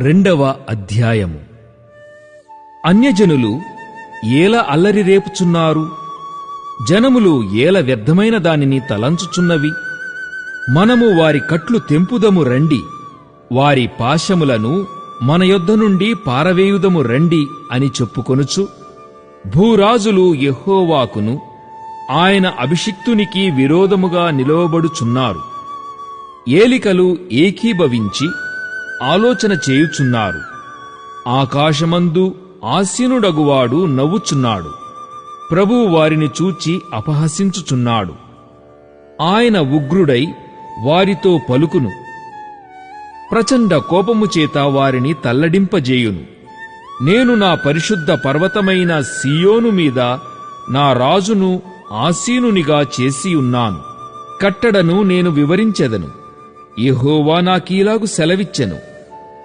రెండవ అధ్యాయము. అన్యజనులు ఏల అల్లరి రేపుచున్నారు. జనములు ఏల వ్యర్థమైన దానిని తలంచుచున్నవి. మనము వారి కట్లు తెంపుదము రండి. వారి పాశములను మన యొద్ద నుండి పారవేయుదము రండి అని చెప్పుకొనుచు భూరాజులు యెహోవాకును ఆయన అభిషిక్తునికి విరోధముగా నిలవబడుచున్నారు. ఏలికలు ఏకీభవించి ఆలోచన చేయుచున్నారు. ఆకాశమందు ఆసీనుడగువాడు నవ్వుచున్నాడు. ప్రభువు వారిని చూచి అపహసించుచున్నాడు. ఆయన ఉగ్రుడై వారితో పలుకును. ప్రచండ కోపము చేత వారిని తల్లడింపజేయును. నేను నా పరిశుద్ధ పర్వతమైన సియోను మీద నా రాజును ఆసీనునిగా చేసి ఉన్నాను. కట్టడను నేను వివరించెదను. యహోవా నాకీలాగు సెలవిచ్చెను.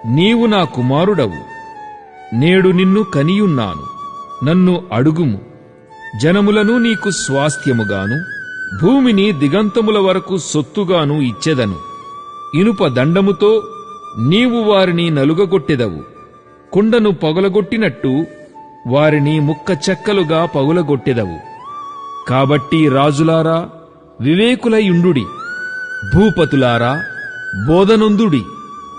నీవు నా కుమారుడవు. నేడు నిన్ను కనియున్నాను. నన్ను అడుగుము. జనములను నీకు స్వాస్థ్యముగాను భూమిని దిగంతముల వరకు సొత్తుగాను ఇచ్చెదను. ఇనుప దండముతో నీవు వారిని నలుగగొట్టెదవు. కుండను పగులగొట్టినట్టు వారిని ముక్క చెక్కలుగా పగులగొట్టెదవు. కాబట్టి రాజులారా వివేకులయుండుడి భూపతులారా బోధనొందుడి.